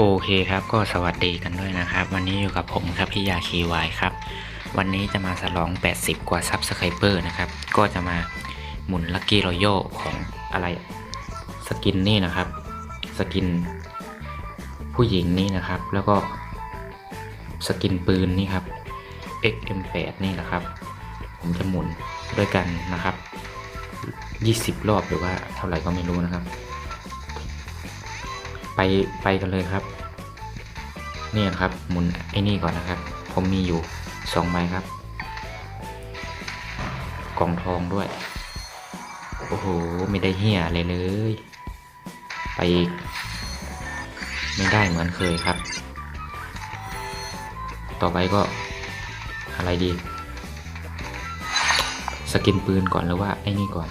โอเคครับก็สวัสดีกันด้วยนะครับ วันนี้อยู่กับผมครับพี่ยาคีวายครับ วันนี้จะมาฉลอง 80 กว่าซับสไครเปอร์นะครับ ก็จะมาหมุนลัคกี้รอยัลของอะไรสกินนี่นะครับ สกิน ผู้หญิงนี่นะครับ แล้วก็สกินปืนนี่ครับ XM8 นี่นะครับ ผมจะหมุนด้วยกันนะครับ 20 รอบหรือว่าเท่าไหร่ก็ไม่รู้นะครับ ไปไปกันเลยครับ นี่นะครับหมุนไอ้นี่ก่อนนะครับ ผมมีอยู่สองใบครับ กล่องทองด้วย โอ้โห ไม่ได้เหี้ยเลยเลย ไปอีก ไม่ได้เหมือนเคยครับ ต่อไปก็อะไรดี สกินปืนก่อนหรือว่าไอ้นี่ก่อน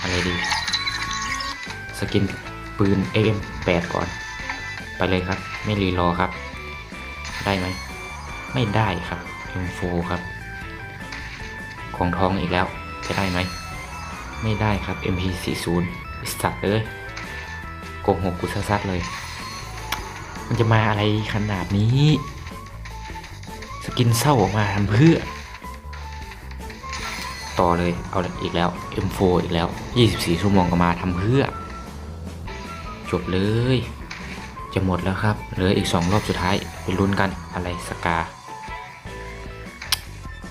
อะไรดี สกิน ปืน AM8 ก่อน ไปเลยครับ ไม่รีรอครับ ได้ไหม ไม่ได้ครับ M4 ครับ ของทองอีกแล้ว จะได้ไหม ไม่ได้ครับ MP40 สัตว์เลยโกหกกุซัดเลย มันจะมาอะไรขนาดนี้ สกินเศร้าออกมาทำเพื่อ ต่อเลย เอาอีกแล้ว M4 อีกแล้ว 24 ชั่วโมงก็มาทำเพื่อ จบเลย จะหมดแล้วครับ เหลืออีกสองรอบสุดท้ายไปลุ้นกันอะไรสกา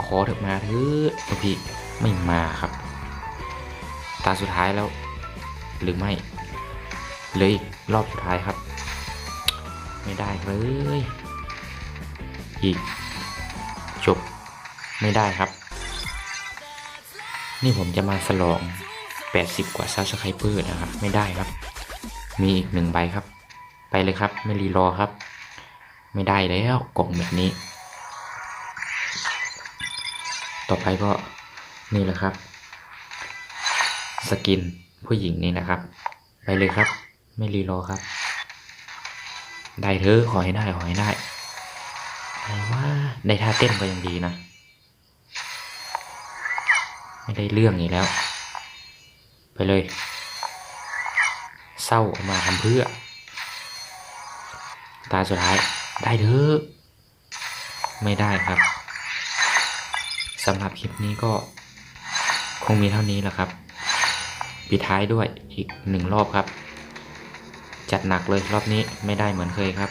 ขอเถอะมาเถอะพี่ไม่มาครับ ตาสุดท้ายแล้ว หรือไม่เหลยรอบสุดท้ายครับ ไม่ได้เลย อีก จบ ไม่ได้ครับ นี่ผมจะมาสลอง 80 กว่าซับสไครเปอร์นะครับ ไม่ได้ครับ มีอีกหนึ่งใบครับ ไปเลยครับ ไม่รีรอครับ ไม่ได้แล้วกล่องแบบนี้ ต่อไปก็นี่แหละครับ สกินผู้หญิงนี่นะครับ ไปเลยครับ ไม่รีรอครับ ได้เถอะขอให้ได้ขอให้ได้ว่าได้ท่าเต้นก็ยังดีนะ ไม่ได้เรื่องอีกแล้ว ไปเลย เศร้าออกมาทำเพื่อ ตาสุดท้ายได้เถอะไม่ได้ครับสำหรับคลิปนี้ก็คงมีเท่านี้แหละครับปิดท้ายด้วยอีกหนึ่งรอบครับ จัดหนักเลยรอบนี้ไม่ได้เหมือนเคยครับ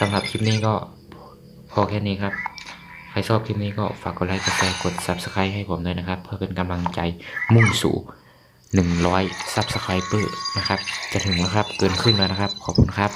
สำหรับคลิปนี้ก็พอแค่นี้ครับ ใครชอบคลิปนี้ก็ฝากกดไลค์กดแชร์กด Subscribe ให้ผมด้วยนะครับ เพื่อเป็นกำลังใจมุ่งสู่ 100 Subscriber นะครับ จะถึงแล้วครับ เกินครึ่งแล้วนะครับ ขอบคุณครับ